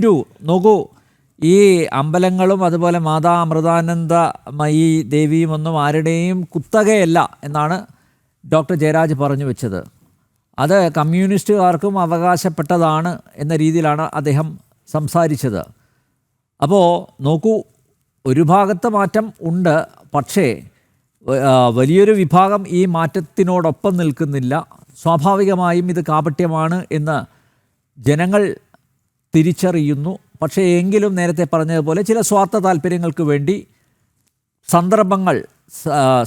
Print നോക്കൂ ഈ അമ്പലങ്ങളും അതുപോലെ മാതാ ദേവിയും ഒന്നും ആരുടെയും കുത്തകയല്ല എന്നാണ് ഡോക്ടർ ജയരാജ് പറഞ്ഞു വെച്ചത്. അത് കമ്മ്യൂണിസ്റ്റുകാർക്കും അവകാശപ്പെട്ടതാണ് എന്ന രീതിയിലാണ് അദ്ദേഹം സംസാരിച്ചത്. അപ്പോൾ നോക്കൂ ഒരു ഭാഗത്ത് മാറ്റം ഉണ്ട് പക്ഷേ വലിയൊരു വിഭാഗം ഈ മാറ്റത്തിനോടൊപ്പം നിൽക്കുന്നില്ല. സ്വാഭാവികമായും ഇത് കാപട്യമാണ് എന്ന് ജനങ്ങൾ തിരിച്ചറിയുന്നു. പക്ഷേ എങ്കിലും നേരത്തെ പറഞ്ഞതുപോലെ ചില സ്വാർത്ഥ താല്പര്യങ്ങൾക്ക് വേണ്ടി സന്ദർഭങ്ങൾ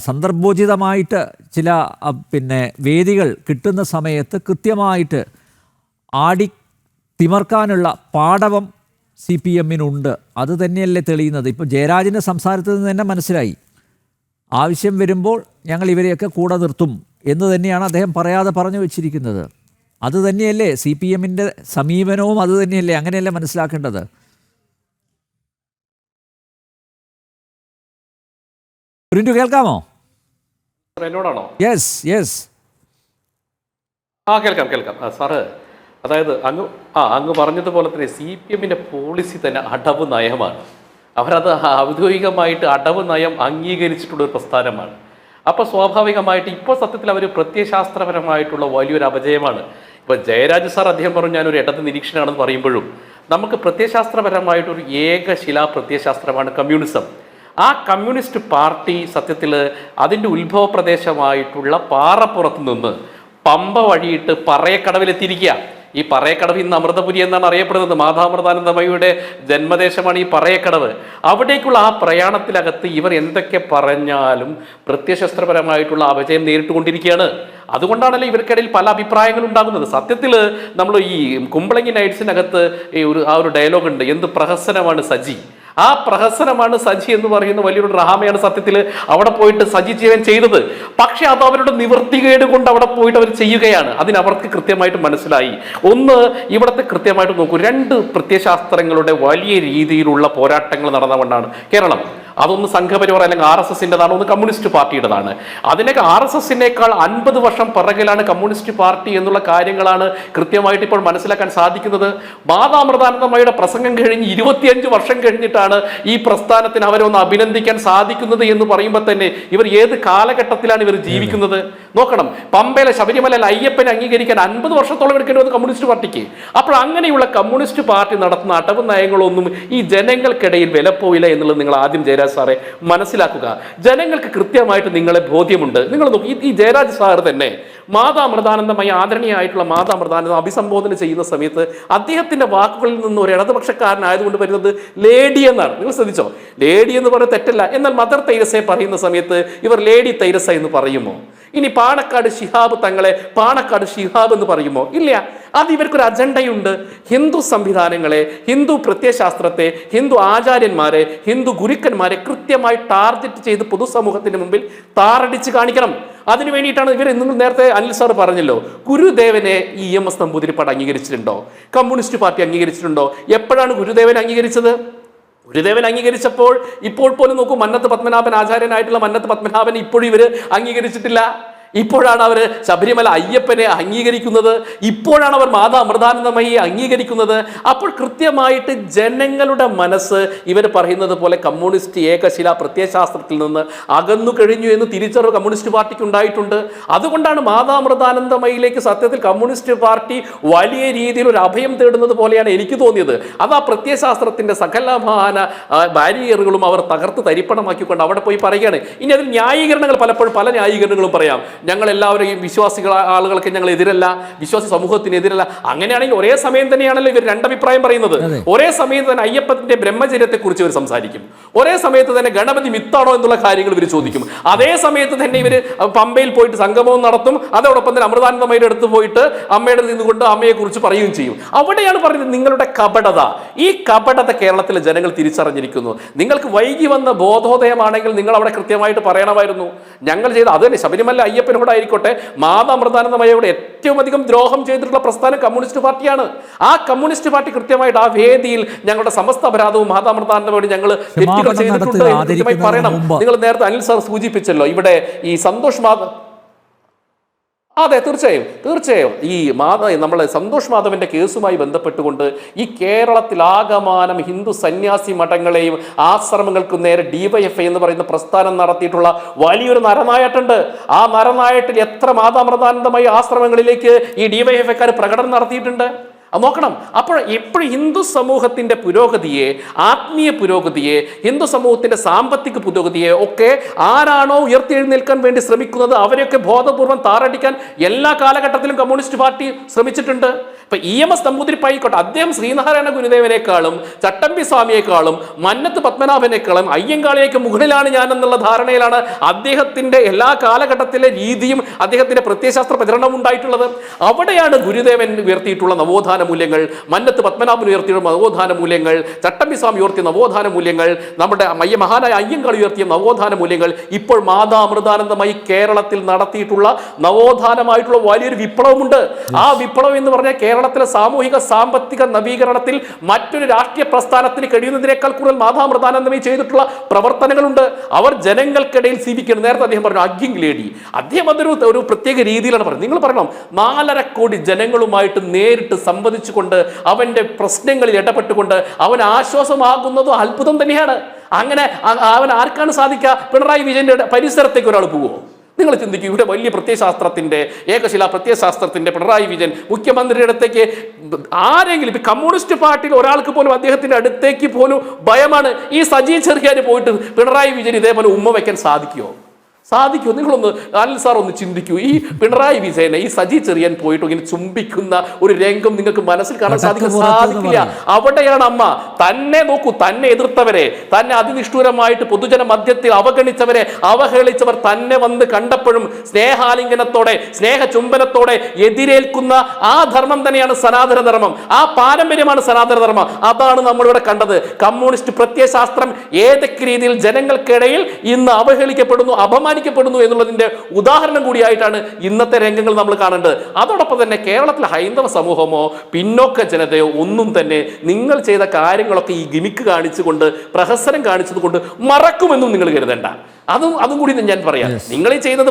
സന്ദർഭോചിതമായിട്ട് ചില പിന്നെ വേദികൾ കിട്ടുന്ന സമയത്ത് കൃത്യമായിട്ട് ആടി തിമർക്കാനുള്ള പാടവം സി പി എമ്മിനുണ്ട്. അത് തന്നെയല്ലേ തെളിയുന്നത്? ഇപ്പോൾ ജയരാജിന്റെ സംസാരത്തിൽ നിന്ന് തന്നെ മനസ്സിലായി. ആവശ്യം വരുമ്പോൾ ഞങ്ങൾ ഇവരെയൊക്കെ കൂടെ നിർത്തും എന്ന് തന്നെയാണ് അദ്ദേഹം പറയാതെ പറഞ്ഞു വെച്ചിരിക്കുന്നത്. അത് തന്നെയല്ലേ സി പി എമ്മിന്റെ സമീപനവും അത് തന്നെയല്ലേ? അങ്ങനെയല്ലേ മനസ്സിലാക്കേണ്ടത്? പ്രിന്റു കേൾക്കാമോ? എന്നോടാണോ? യെസ് യെസ് ആ കേൾക്കാം കേൾക്കാം. സാറ് അതായത് അങ്ങ് ആ അങ്ങ് പറഞ്ഞതുപോലെ തന്നെ സി പി എമ്മിന്റെ പോളിസി തന്നെ അടവ് നയമാണ്. അവരത് ഔദ്യോഗികമായിട്ട് അടവ് നയം അംഗീകരിച്ചിട്ടുള്ള ഒരു പ്രസ്ഥാനമാണ്. അപ്പോൾ സ്വാഭാവികമായിട്ട് ഇപ്പോൾ സത്യത്തിൽ അവർ പ്രത്യയശാസ്ത്രപരമായിട്ടുള്ള വലിയൊരു അപജയമാണ്. ഇപ്പോൾ ജയരാജ് സാർ അദ്ദേഹം പറഞ്ഞു ഞാനൊരു ഇടത്ത് നിരീക്ഷണമാണെന്ന് പറയുമ്പോഴും നമുക്ക് പ്രത്യയശാസ്ത്രപരമായിട്ടൊരു ഏകശിലാ പ്രത്യയശാസ്ത്രമാണ് കമ്മ്യൂണിസം. ആ കമ്മ്യൂണിസ്റ്റ് പാർട്ടി സത്യത്തിൽ അതിന്റെ ഉത്ഭവ പ്രദേശമായിട്ടുള്ള പാറപ്പുറത്ത് നിന്ന് പമ്പ വഴിയിട്ട് പറയക്കടവിലെത്തിയിരിക്കുക ഈ പറയക്കടവ് ഇന്ന് അമൃതപുരി എന്നാണ് അറിയപ്പെടുന്നത്. മാതാമൃതാനന്ദമയുടെ ജന്മദേശമാണ് ഈ പറയക്കടവ്. അവിടേക്കുള്ള ആ പ്രയാണത്തിലകത്ത് ഇവർ എന്തൊക്കെ പറഞ്ഞാലും പ്രത്യശസ്ത്രപരമായിട്ടുള്ള അപജയം നേരിട്ടുകൊണ്ടിരിക്കുകയാണ്. അതുകൊണ്ടാണല്ലോ ഇവർക്കിടയിൽ പല അഭിപ്രായങ്ങളും ഉണ്ടാകുന്നത്. സത്യത്തിൽ നമ്മൾ ഈ കുമ്പളങ്ങി നൈറ്റ്സിനകത്ത് ഈ ഒരു ആ ഒരു ഡയലോഗ് ഉണ്ട്. എന്ത് പ്രഹസനമാണ് സജി. ആ പ്രഹസനമാണ് സജി എന്ന് പറയുന്ന വലിയൊരു ഡ്രാമയാണ് സത്യത്തിൽ അവിടെ പോയിട്ട് സജി ജീവൻ ചെയ്തത്. പക്ഷെ അത് അവരുടെ നിവൃത്തികേട് കൊണ്ട് അവിടെ പോയിട്ട് അവർ ചെയ്യുകയാണ്. അതിനവർക്ക് കൃത്യമായിട്ട് മനസ്സിലായി. ഒന്ന് ഇവിടുത്തെ കൃത്യമായിട്ട് നോക്കൂ. രണ്ട് പ്രത്യശാസ്ത്രങ്ങളുടെ വലിയ രീതിയിലുള്ള പോരാട്ടങ്ങൾ നടന്നുകൊണ്ടാണ് കേരളം. അതൊന്ന് സംഘപരിവാർ അല്ലെങ്കിൽ ആർ എസ് എസിന്റെതാണ് ഒന്ന് കമ്മ്യൂണിസ്റ്റ് പാർട്ടിയുടേതാണ്. അതിനൊക്കെ ആർ എസ് എസിനേക്കാൾ അൻപത് വർഷം പിറകിലാണ് കമ്മ്യൂണിസ്റ്റ് പാർട്ടി എന്നുള്ള കാര്യങ്ങളാണ് കൃത്യമായിട്ട് ഇപ്പോൾ മനസ്സിലാക്കാൻ സാധിക്കുന്നത്. മാതാമൃതാനന്ദമയുടെ പ്രസംഗം കഴിഞ്ഞ് ഇരുപത്തിയഞ്ച് വർഷം കഴിഞ്ഞിട്ടാണ് ഈ പ്രസ്ഥാനത്തിന് അവരെ ഒന്ന് അഭിനന്ദിക്കാൻ സാധിക്കുന്നത് എന്ന് പറയുമ്പോൾ തന്നെ ഇവർ ഏത് കാലഘട്ടത്തിലാണ് ഇവർ ജീവിക്കുന്നത്? നോക്കണം. പമ്പയിലെ ശബരിമല അയ്യപ്പനെ അംഗീകരിക്കാൻ അൻപത് വർഷത്തോളം എടുക്കേണ്ടി വന്നു കമ്മ്യൂണിസ്റ്റ് പാർട്ടിക്ക്. അപ്പോൾ അങ്ങനെയുള്ള കമ്മ്യൂണിസ്റ്റ് പാർട്ടി നടത്തുന്ന അടവ് നയങ്ങളൊന്നും ഈ ജനങ്ങൾക്കിടയിൽ വിലപ്പോയില്ല എന്നുള്ളത് നിങ്ങൾ ആദ്യം ജയരാജ് സാറെ മനസ്സിലാക്കുക. ജനങ്ങൾക്ക് കൃത്യമായിട്ട് നിങ്ങളെ ബോധ്യമുണ്ട്. നിങ്ങൾ നോക്കി ഈ- ജയരാജ് സാർ തന്നെ മാതാ മാതാമൃതാനന്ദമായി ആദരണീയമായിട്ടുള്ള മാതാമൃതാനന്ദം അഭിസംബോധന ചെയ്യുന്ന സമയത്ത് അദ്ദേഹത്തിന്റെ വാക്കുകളിൽ നിന്ന് ഒരു ഇടതുപക്ഷക്കാരനായതുകൊണ്ട് വരുന്നത് ലേഡി എന്നാണ്. നിങ്ങൾ ശ്രദ്ധിച്ചോ? ലേഡി എന്ന് പറയുന്നത് തെറ്റല്ല. എന്നാൽ മദർ തൈരസയെ പറയുന്ന സമയത്ത് ഇവർ ലേഡി തൈരസ എന്ന് പറയുമോ? ഇനി പാണക്കാട് ശിഹാബ് തങ്ങളെ പാണക്കാട് ശിഹാബ് എന്ന് പറയുമോ? ഇല്ല. അത് ഇവർക്കൊരു അജണ്ടയുണ്ട്. ഹിന്ദു സംവിധാനങ്ങളെ ഹിന്ദു പ്രത്യയശാസ്ത്രത്തെ ഹിന്ദു ആചാര്യന്മാരെ ഹിന്ദു ഗുരുക്കന്മാരെ കൃത്യമായി ടാർഗറ്റ് ചെയ്ത് പൊതുസമൂഹത്തിന് മുമ്പിൽ താറടിച്ച് കാണിക്കണം. അതിനു വേണ്ടിയിട്ടാണ് ഇവർ നിങ്ങൾ നേരത്തെ അനിൽ സാർ പറഞ്ഞല്ലോ ഗുരുദേവനെ ഈ എം എസ് നമ്പൂതിരിപ്പാട് അംഗീകരിച്ചിട്ടുണ്ടോ? കമ്മ്യൂണിസ്റ്റ് പാർട്ടി അംഗീകരിച്ചിട്ടുണ്ടോ? എപ്പോഴാണ് ഗുരുദേവൻ അംഗീകരിച്ചത്? ഗുരുദേവൻ അംഗീകരിച്ചപ്പോൾ ഇപ്പോൾ പോലും നോക്കൂ മന്നത്ത് പത്മനാഭൻ ആചാര്യനായിട്ടുള്ള മന്നത്ത് പത്മനാഭൻ ഇപ്പോഴും ഇവർ അംഗീകരിച്ചിട്ടില്ല. ഇപ്പോഴാണ് അവർ ശബരിമല അയ്യപ്പനെ അംഗീകരിക്കുന്നത്. ഇപ്പോഴാണ് അവർ മാതാ അമൃതാനന്ദമയെ അംഗീകരിക്കുന്നത്. അപ്പോൾ കൃത്യമായിട്ട് ജനങ്ങളുടെ മനസ്സ് ഇവർ പറയുന്നത് പോലെ കമ്മ്യൂണിസ്റ്റ് ഏകശില പ്രത്യയശാസ്ത്രത്തിൽ നിന്ന് അകന്നു കഴിഞ്ഞു എന്ന് തിരിച്ചറിവ് കമ്മ്യൂണിസ്റ്റ് പാർട്ടിക്ക് ഉണ്ടായിട്ടുണ്ട്. അതുകൊണ്ടാണ് മാതാ അമൃതാനന്ദമയിലേക്ക് സത്യത്തിൽ കമ്മ്യൂണിസ്റ്റ് പാർട്ടി വലിയ രീതിയിൽ ഒരു അഭയം തേടുന്നത് പോലെയാണ് എനിക്ക് തോന്നിയത്. അത് ആ പ്രത്യയശാസ്ത്രത്തിന്റെ സകലമാന ബാരിയറുകളും അവർ തകർത്ത് തരിപ്പണമാക്കിക്കൊണ്ട് അവിടെ പോയി പറയുകയാണ്. ഇനി അതിൽ ന്യായീകരണങ്ങൾ പലപ്പോഴും പല ന്യായീകരണങ്ങളും പറയാം. ഞങ്ങൾ എല്ലാവരെയും വിശ്വാസികൾ ആളുകൾക്ക് ഞങ്ങൾ എതിരല്ല വിശ്വാസി സമൂഹത്തിന് എതിരല്ല. അങ്ങനെയാണെങ്കിൽ ഒരേ സമയം തന്നെയാണല്ലോ ഇവർ രണ്ടഭിപ്രായം പറയുന്നത്. ഒരേ സമയത്ത് തന്നെ അയ്യപ്പത്തിന്റെ ബ്രഹ്മചര്യത്തെ കുറിച്ച് ഇവർ സംസാരിക്കും. ഒരേ സമയത്ത് തന്നെ ഗണപതി മിത്താണോ എന്നുള്ള കാര്യങ്ങൾ ഇവർ ചോദിക്കും. അതേ സമയത്ത് തന്നെ ഇവർ പമ്പയിൽ പോയിട്ട് സംഗമവും നടത്തും. അതോടൊപ്പം തന്നെ അമൃതാനന്ദമയുടെ അടുത്ത് പോയിട്ട് അമ്മയുടെ നിന്നുകൊണ്ട് അമ്മയെ കുറിച്ച് പറയുകയും ചെയ്യും. അവിടെയാണ് പറയുന്നത് നിങ്ങളുടെ കപടത. ഈ കപടത കേരളത്തിലെ ജനങ്ങൾ തിരിച്ചറിഞ്ഞിരിക്കുന്നു. നിങ്ങൾക്ക് വൈകി വന്ന ബോധോദയമാണെങ്കിൽ നിങ്ങൾ അവിടെ കൃത്യമായിട്ട് പറയണമായിരുന്നു. ഞങ്ങൾ ചെയ്ത അത് തന്നെ ശബരിമല അയ്യപ്പനോടായിരിക്കട്ടെ മാതാമൃതാനന്ദമയോട് ഏറ്റവും അധികം ദ്രോഹം ചെയ്തിട്ടുള്ള പ്രസ്ഥാനം കമ്മ്യൂണിസ്റ്റ് പാർട്ടിയാണ്. ആ കമ്മ്യൂണിസ്റ്റ് പാർട്ടി കൃത്യമായിട്ട് ആ വേദിയിൽ ഞങ്ങളുടെ സമസ്ത അപരാധവും മാതാമൃതാനന്ദമയോട് ഞങ്ങൾ തെറ്റുകൾ ചെയ്തിട്ടുണ്ട് എന്ന് കൃത്യമായി പറയണം. നിങ്ങൾ നേരത്തെ അനിൽ സാർ സൂചിപ്പിച്ചല്ലോ ഇവിടെ ഈ സന്തോഷ് മാധ അതെ തീർച്ചയായും തീർച്ചയായും. ഈ മാധവ നമ്മളെ സന്തോഷ് മാധവന്റെ കേസുമായി ബന്ധപ്പെട്ടുകൊണ്ട് ഈ കേരളത്തിലാകമാനം ഹിന്ദു സന്യാസി മഠങ്ങളെയും ആശ്രമങ്ങൾക്കും നേരെ ഡിവൈഎഫ്ഐ എന്ന് പറയുന്ന പ്രസ്ഥാനം നടത്തിയിട്ടുള്ള വലിയൊരു നരനായട്ടുണ്ട്. ആ നരനായട്ടിൽ എത്ര മാതാമൃതാനന്ദമായി ആശ്രമങ്ങളിലേക്ക് ഈ ഡിവൈഎഫ്ഐക്കാർ പ്രകടനം നടത്തിയിട്ടുണ്ട്? നോക്കണം. അപ്പോൾ എപ്പോഴും ഹിന്ദു സമൂഹത്തിന്റെ പുരോഗതിയെ ആത്മീയ പുരോഗതിയെ ഹിന്ദു സമൂഹത്തിന്റെ സാമ്പത്തിക പുരോഗതിയെ ഒക്കെ ആരാണോ ഉയർത്തിയെഴുന്നേൽക്കാൻ വേണ്ടി ശ്രമിക്കുന്നത് അവരെയൊക്കെ ബോധപൂർവം താറടിക്കാൻ എല്ലാ കാലഘട്ടത്തിലും കമ്മ്യൂണിസ്റ്റ് പാർട്ടി ശ്രമിച്ചിട്ടുണ്ട്. ഇപ്പൊ ഇ എം എസ് നമ്പൂതിരിപ്പായിക്കോട്ടെ അദ്ദേഹം ശ്രീനാരായണ ഗുരുദേവനേക്കാളും ചട്ടമ്പി സ്വാമിയേക്കാളും മന്നത്ത് പത്മനാഭനേക്കാളും അയ്യങ്കാളിയേക്ക് മുകളിലാണ് ഞാൻ എന്നുള്ള ധാരണയിലാണ് അദ്ദേഹത്തിന്റെ എല്ലാ കാലഘട്ടത്തിലെ രീതിയും അദ്ദേഹത്തിന്റെ പ്രത്യയശാസ്ത്ര പ്രചരണവും ഉണ്ടായിട്ടുള്ളത്. അവിടെയാണ് ഗുരുദേവൻ ഉയർത്തിയിട്ടുള്ള നവോത്ഥാന മൂല്യങ്ങൾ മന്നത്ത് പത്മനാഭൻ ഉയർത്തിയുള്ള നവോത്ഥാന മൂല്യങ്ങൾ ചട്ടമ്പി സ്വാമി ഉയർത്തിയ നവോത്ഥാന മൂല്യങ്ങൾ നമ്മുടെ മയ്യ മഹാനായ അയ്യങ്കാളി ഉയർത്തിയ നവോത്ഥാന മൂല്യങ്ങൾ ഇപ്പോൾ മാതാ അമൃതാനന്ദമായി കേരളത്തിൽ നടത്തിയിട്ടുള്ള നവോത്ഥാനമായിട്ടുള്ള വലിയൊരു വിപ്ലവമുണ്ട്. ആ വിപ്ലവം എന്ന് പറഞ്ഞാൽ കേരളത്തിലെ സാമൂഹിക സാമ്പത്തിക നവീകരണത്തിൽ മറ്റൊരു രാഷ്ട്രീയ പ്രസ്ഥാനത്തിന് കഴിയുന്നതിനേക്കാൾ കൂടുതൽ മാതാമൃതാനന്ദമയി ചെയ്തിട്ടുള്ള പ്രവർത്തനങ്ങളുണ്ട്. അവർ ജനങ്ങൾക്കിടയിൽ ജീവിക്കണം നേരത്തെ അദ്ദേഹം പറഞ്ഞു അഗ്ഗിങ് ലേഡി. അദ്ദേഹം അതൊരു ഒരു പ്രത്യേക രീതിയിലാണ് പറഞ്ഞത്. നിങ്ങൾ പറയണം നാലര കോടി ജനങ്ങളുമായിട്ട് നേരിട്ട് സംവദിച്ചുകൊണ്ട് അവന്റെ പ്രശ്നങ്ങളിൽ ഇടപെട്ടുകൊണ്ട് അവൻ ആശ്വാസമാകുന്നതും അത്ഭുതം തന്നെയാണ്. അങ്ങനെ അവൻ ആർക്കാണ് സാധിക്കുക? പിണറായി വിജയന്റെ പരിസരത്തേക്ക് ഒരാൾ പോവുമോ നിങ്ങൾ ചിന്തിക്കും ഇവിടെ വലിയ പ്രത്യയശാസ്ത്രത്തിന്റെ ഏകശില പ്രത്യയശാസ്ത്രത്തിന്റെ പിണറായി വിജയൻ മുഖ്യമന്ത്രിയുടെ അടുത്തേക്ക് ആരെങ്കിലും ഇപ്പൊ കമ്മ്യൂണിസ്റ്റ് പാർട്ടിയിൽ ഒരാൾക്ക് പോലും അദ്ദേഹത്തിന്റെ അടുത്തേക്ക് പോലും ഭയമാണ്. ഈ സജി ചെറിയാൻ പോയിട്ട് പിണറായി വിജയൻ ഇതേപോലെ ഉമ്മ വയ്ക്കാൻ സാധിക്കുമോ സാധിക്കുമോ നിങ്ങളൊന്ന് അനിൽ സാർ ഒന്ന് ചിന്തിക്കൂ. ഈ പിണറായി വിജയനെ ഈ സജി ചെറിയാൻ പോയിട്ട് ഇങ്ങനെ ചുംബിക്കുന്ന ഒരു രംഗം നിങ്ങൾക്ക് മനസ്സിൽ കാണാൻ സാധിക്കാൻ സാധിക്കില്ല. അവിടെയാണ് അമ്മ. തന്നെ നോക്കൂ തന്നെ എതിർത്തവരെ തന്നെ അതിനിഷ്ഠൂരമായിട്ട് പൊതുജന മധ്യത്തിൽ അവഗണിച്ചവരെ അവഹേളിച്ചവർ തന്നെ വന്ന് കണ്ടപ്പോഴും സ്നേഹാലിംഗനത്തോടെ സ്നേഹ ചുംബനത്തോടെ എതിരേൽക്കുന്ന ആ ധർമ്മം തന്നെയാണ് സനാതന ധർമ്മം. ആ പാരമ്പര്യമാണ് സനാതന ധർമ്മം. അതാണ് നമ്മളിവിടെ കണ്ടത്. കമ്മ്യൂണിസ്റ്റ് പ്രത്യയശാസ്ത്രം ഏതൊക്കെ രീതിയിൽ ജനങ്ങൾക്കിടയിൽ ഇന്ന് അവഹേളിക്കപ്പെടുന്നു അപമാനിക്കപ്പെടുന്നു എന്നുള്ളതിന്റെ ഉദാഹരണം കൂടിയായിട്ടാണ് ഇന്നത്തെ രംഗങ്ങൾ നമ്മൾ കാണേണ്ടത്. അതോടൊപ്പം തന്നെ കേരളത്തിലെ ഹൈന്ദവ സമൂഹമോ പിന്നോക്ക ജനതയോ ഒന്നും തന്നെ നിങ്ങൾ ചെയ്ത കാര്യങ്ങളൊക്കെ ഈ ഗിമിക്ക് കാണിച്ചുകൊണ്ട് പ്രഹസനം കാണിച്ചതുകൊണ്ട് മറക്കുമെന്നും നിങ്ങൾ കരുതണ്ട. അതും അതും കൂടി ഞാൻ പറയാം. നിങ്ങൾ ഈ ചെയ്യുന്നത്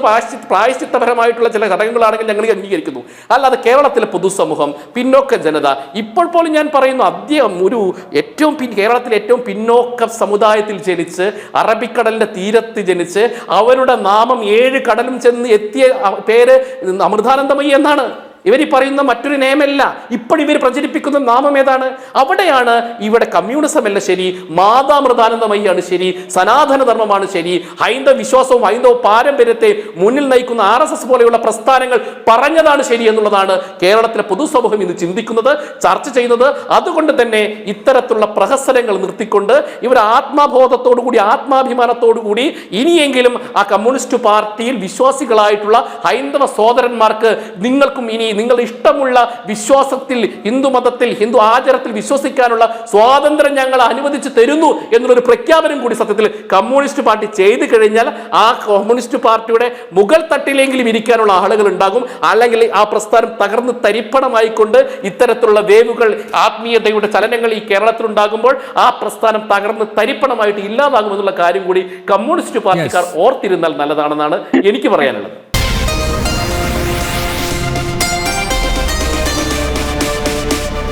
പ്രായശ്ചിത്തപരമായിട്ടുള്ള ചില ഘടകങ്ങളാണെങ്കിൽ ഞങ്ങൾ അംഗീകരിക്കുന്നു. അല്ലാതെ കേരളത്തിലെ പൊതുസമൂഹം പിന്നോക്ക ജനത ഇപ്പോൾ പോലും ഞാൻ പറയുന്നു അദ്ദേഹം ഒരു ഏറ്റവും പിൻ കേരളത്തിലെ ഏറ്റവും പിന്നോക്ക സമുദായത്തിൽ ജനിച്ച് അറബിക്കടലിന്റെ തീരത്ത് ജനിച്ച് അവരുടെ നാമം ഏഴ് കടലും ചെന്ന് എത്തിയ പേര് അമൃതാനന്ദമയി എന്നാണ്. ഇവർ പറയുന്ന മറ്റൊരു നിയമല്ല ഇപ്പോഴിവർ പ്രചരിപ്പിക്കുന്ന നാമം ഏതാണ്? അവിടെയാണ് ഇവിടെ കമ്മ്യൂണിസം അല്ല ശരി മാതാമൃതാനന്ദമയ്യാണ് ശരി സനാതനധർമ്മമാണ് ശരി ഹൈന്ദവ വിശ്വാസവും ഹൈന്ദവ പാരമ്പര്യത്തെ മുന്നിൽ നയിക്കുന്ന ആർ എസ് എസ് പോലെയുള്ള പ്രസ്ഥാനങ്ങൾ പറഞ്ഞതാണ് ശരി എന്നുള്ളതാണ് കേരളത്തിലെ പൊതുസമൂഹം ഇന്ന് ചിന്തിക്കുന്നത് ചർച്ച ചെയ്യുന്നത്. അതുകൊണ്ട് തന്നെ ഇത്തരത്തിലുള്ള പ്രഹസനങ്ങൾ നിർത്തിക്കൊണ്ട് ഇവർ ആത്മബോധത്തോടുകൂടി ആത്മാഭിമാനത്തോടുകൂടി ഇനിയെങ്കിലും ആ കമ്മ്യൂണിസ്റ്റ് പാർട്ടിയിൽ വിശ്വാസികളായിട്ടുള്ള ഹൈന്ദവ സോദരന്മാർക്ക് നിങ്ങൾക്കും ഇനി നിങ്ങൾ ഇഷ്ടമുള്ള വിശ്വാസത്തിൽ ഹിന്ദു മതത്തിൽ ഹിന്ദു ആചാരത്തിൽ വിശ്വസിക്കാനുള്ള സ്വാതന്ത്ര്യം ഞങ്ങൾ അനുവദിച്ചു തരുന്നു എന്നുള്ളൊരു പ്രഖ്യാപനം കൂടി സത്യത്തിൽ കമ്മ്യൂണിസ്റ്റ് പാർട്ടി ചെയ്തു കഴിഞ്ഞാൽ ആ കമ്മ്യൂണിസ്റ്റ് പാർട്ടിയുടെ മുകൾ തട്ടിലെങ്കിലും ഇരിക്കാനുള്ള ആളുകൾ ഉണ്ടാകും. അല്ലെങ്കിൽ ആ പ്രസ്ഥാനം തകർന്ന് തരിപ്പണമായിക്കൊണ്ട് ഇത്തരത്തിലുള്ള വേവുകൾ ആത്മീയതയുടെ ചലനങ്ങൾ ഈ കേരളത്തിൽ ഉണ്ടാകുമ്പോൾ ആ പ്രസ്ഥാനം തകർന്ന് തരിപ്പണമായിട്ട് ഇല്ലാതാകുമെന്നുള്ള കാര്യം കൂടി കമ്മ്യൂണിസ്റ്റ് പാർട്ടിക്കാർ ഓർത്തിരുന്നാൽ നല്ലതാണെന്നാണ് എനിക്ക് പറയാനുള്ളത്.